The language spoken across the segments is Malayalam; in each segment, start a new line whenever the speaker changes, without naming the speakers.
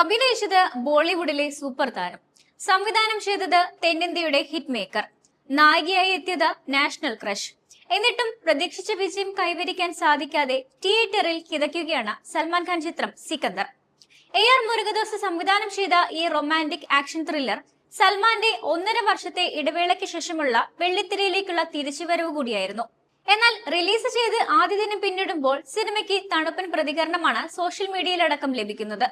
അഭിനയിച്ചത് ബോളിവുഡിലെ സൂപ്പർ താരം. സംവിധാനം ചെയ്തത് തെന്നിന്ത്യയുടെ ഹിറ്റ് മേക്കർ. നായികയായി എത്തിയത് നാഷണൽ ക്രഷ്. എന്നിട്ടും പ്രതീക്ഷിച്ച വിജയം കൈവരിക്കാൻ സാധിക്കാതെ തിയേറ്ററിൽ കിതയ്ക്കുകയാണ് സൽമാൻ ഖാൻ ചിത്രം സിക്കന്ദർ. എ ആർ മുരുകദോസ് സംവിധാനം ചെയ്ത ഈ റൊമാന്റിക് ആക്ഷൻ ത്രില്ലർ സൽമാന്റെ ഒന്നര വർഷത്തെ ഇടവേളയ്ക്ക് ശേഷമുള്ള വെള്ളിത്തിരയിലേക്കുള്ള തിരിച്ചുവരവ് കൂടിയായിരുന്നു. എന്നാൽ റിലീസ് ചെയ്ത് ആദ്യ ദിനം പിന്നിടുമ്പോൾ സിനിമയ്ക്ക് തണുപ്പൻ പ്രതികരണമാണ് സോഷ്യൽ മീഡിയയിലടക്കം ലഭിക്കുന്നത്.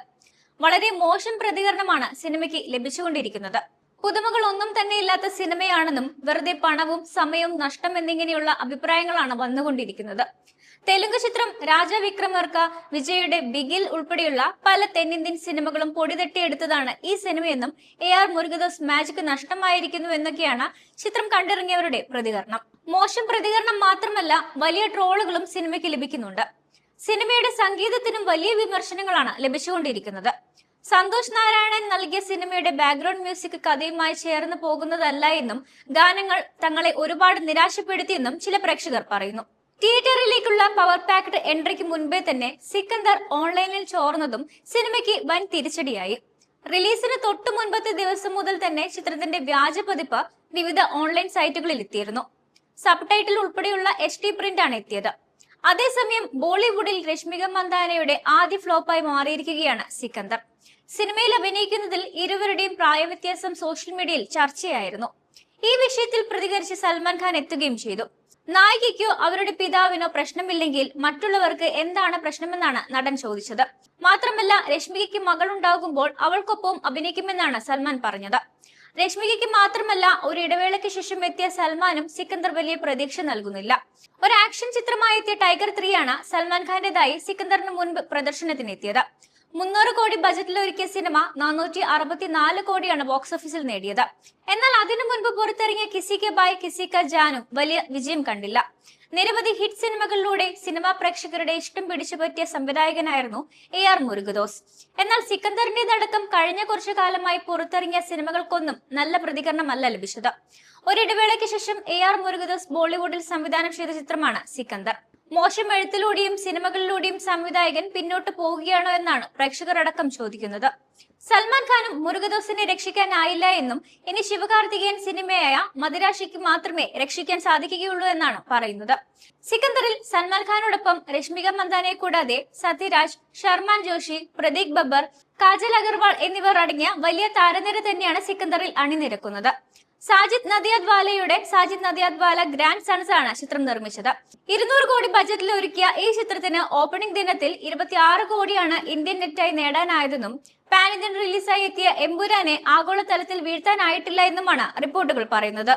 വളരെ മോശം പ്രതികരണമാണ് സിനിമയ്ക്ക് ലഭിച്ചുകൊണ്ടിരിക്കുന്നത്. പുതുമകൾ ഒന്നും തന്നെ ഇല്ലാത്ത സിനിമയാണെന്നും വെറുതെ പണവും സമയവും നഷ്ടം എന്നിങ്ങനെയുള്ള അഭിപ്രായങ്ങളാണ് വന്നുകൊണ്ടിരിക്കുന്നത്. തെലുങ്ക് ചിത്രം രാജാ വിക്രമർക്ക വിജയുടെ ബിഗിൽ ഉൾപ്പെടെയുള്ള പല തെന്നിന്ത്യൻ സിനിമകളും പൊടിതട്ടിയെടുത്തതാണ് ഈ സിനിമയെന്നും എ ആർ മുരുകദോസ് മാജിക് നഷ്ടമായിരിക്കുന്നു എന്നൊക്കെയാണ് ചിത്രം കണ്ടിറങ്ങിയവരുടെ പ്രതികരണം. മോശം പ്രതികരണം മാത്രമല്ല വലിയ ട്രോളുകളും സിനിമയ്ക്ക് ലഭിക്കുന്നുണ്ട്. സിനിമയുടെ സംഗീതത്തിനും വലിയ വിമർശനങ്ങളാണ് ലഭിച്ചുകൊണ്ടിരിക്കുന്നത്. സന്തോഷ് നാരായണൻ നൽകിയ സിനിമയുടെ ബാക്ക്ഗ്രൗണ്ട് മ്യൂസിക് കഥയുമായി ചേർന്ന് പോകുന്നതല്ല എന്നും ഗാനങ്ങൾ തങ്ങളെ ഒരുപാട് നിരാശപ്പെടുത്തിയെന്നും ചില പ്രേക്ഷകർ പറയുന്നു. തിയേറ്ററിലേക്കുള്ള പവർ പാക്ഡ് എൻട്രിക്ക് മുൻപേ തന്നെ സിക്കന്ദർ ഓൺലൈനിൽ ചോർന്നതും സിനിമയ്ക്ക് വൻ തിരിച്ചടിയായി. റിലീസിന് തൊട്ടു മുൻപത്തെ ദിവസം മുതൽ തന്നെ ചിത്രത്തിന്റെ വ്യാജ പതിപ്പ് വിവിധ ഓൺലൈൻ സൈറ്റുകളിൽ എത്തിയിരുന്നു. സബ് ടൈറ്റിൽ ഉൾപ്പെടെയുള്ള എച്ച് ഡി പ്രിന്റ് ആണ് എത്തിയത്. അതേസമയം ബോളിവുഡിൽ രശ്മിക മന്ദാനയുടെ ആദ്യ ഫ്ലോപ്പായി മാറിയിരിക്കുകയാണ് സിക്കന്ദർ. സിനിമയിൽ അഭിനയിക്കുന്നതിൽ ഇരുവരുടെയും പ്രായവ്യത്യാസം സോഷ്യൽ മീഡിയയിൽ ചർച്ചയായിരുന്നു. ഈ വിഷയത്തിൽ പ്രതികരിച്ച് സൽമാൻ ഖാൻ എത്തുകയും ചെയ്തു. നായികയ്ക്കോ അവരുടെ പിതാവിനോ പ്രശ്നമില്ലെങ്കിൽ മറ്റുള്ളവർക്ക് എന്താണ് പ്രശ്നമെന്നാണ് നടൻ ചോദിച്ചത്. മാത്രമല്ല രശ്മികയ്ക്ക് മകളുണ്ടാകുമ്പോൾ അവൾക്കൊപ്പം അഭിനയിക്കുമെന്നാണ് സൽമാൻ പറഞ്ഞത്. രശ്മികയ്ക്ക് മാത്രമല്ല ഒരു ഇടവേളയ്ക്ക് ശേഷം എത്തിയ സൽമാനും സിക്കന്ദർ വലിയ പ്രതീക്ഷ നൽകുന്നില്ല. ഒരു ആക്ഷൻ ചിത്രമായി എത്തിയ ടൈഗർ ത്രീ ആണ് സൽമാൻ ഖാന്റേതായി സിക്കന്ദറിന് മുൻപ് പ്രദർശനത്തിനെത്തിയത്. മുന്നൂറ് കോടി ബജറ്റിൽ ഒരുക്കിയ സിനിമ നാനൂറ്റി അറുപത്തിനാല് കോടിയാണ് ബോക്സ് ഓഫീസിൽ നേടിയത്. എന്നാൽ അതിനു മുൻപ് പുറത്തിറങ്ങിയ കിസിക്ക ബായ് കിസിക്ക ജാനും വലിയ വിജയം കണ്ടില്ല. നിരവധി ഹിറ്റ് സിനിമകളിലൂടെ സിനിമാ പ്രേക്ഷകരുടെ ഇഷ്ടം പിടിച്ചുപറ്റിയ സംവിധായകനായിരുന്നു എ ആർ മുരുകദോസ് എന്നാൽ സിക്കന്ദറിന്റേതടക്കം കഴിഞ്ഞ കുറച്ചു കാലമായി പുറത്തിറങ്ങിയ സിനിമകൾക്കൊന്നും നല്ല പ്രതികരണമല്ല ലഭിച്ചത്. ഒരിടവേളയ്ക്ക് ശേഷം എ ആർ മുരുകദോസ് ബോളിവുഡിൽ സംവിധാനം ചെയ്ത ചിത്രമാണ് സിക്കന്ദർ. മോശം എഴുത്തിലൂടെയും സിനിമകളിലൂടെയും സംവിധായകൻ പിന്നോട്ട് പോവുകയാണോ എന്നാണ് പ്രേക്ഷകർ അടക്കം ചോദിക്കുന്നത്. സൽമാൻ ഖാനും മുരുകദോസിനെ രക്ഷിക്കാനായില്ല എന്നും ഇനി ശിവകാർത്തികേയൻ സിനിമയായ മദിരാശിക്ക് മാത്രമേ രക്ഷിക്കാൻ സാധിക്കുകയുള്ളൂ എന്നാണ് പറയുന്നത്. സിക്കന്ദറിൽ സൽമാൻ ഖാനോടൊപ്പം രശ്മിക മന്ദാനെ കൂടാതെ സത്യരാജ് ഷർമാൻ ജോഷി പ്രതീക് ബബ്ബർ കാജൽ അഗർവാൾ എന്നിവർ അടങ്ങിയ വലിയ താരനിര തന്നെയാണ് സിക്കന്ദറിൽ അണിനിരക്കുന്നത്. സാജിദ് നദിയാദ്വാലയുടെ സാജിദ് നദിയാദ്വാല ഗ്രാൻഡ് സൺസ് ആണ് ചിത്രം നിർമ്മിച്ചത്. ഇരുന്നൂറ് കോടി ബജറ്റിൽ ഒരുക്കിയ ഈ ചിത്രത്തിന് ഓപ്പണിംഗ് ദിനത്തിൽ ഇരുപത്തിയാറ് കോടിയാണ് ഇന്ത്യൻ നെറ്റായി നേടാനായതെന്നും പാൻ ഇന്ത്യൻ റിലീസായി എത്തിയ എമ്പുരാനെ ആഗോളതലത്തിൽ വീഴ്ത്താനായിട്ടില്ല എന്നുമാണ് റിപ്പോർട്ടുകൾ പറയുന്നത്.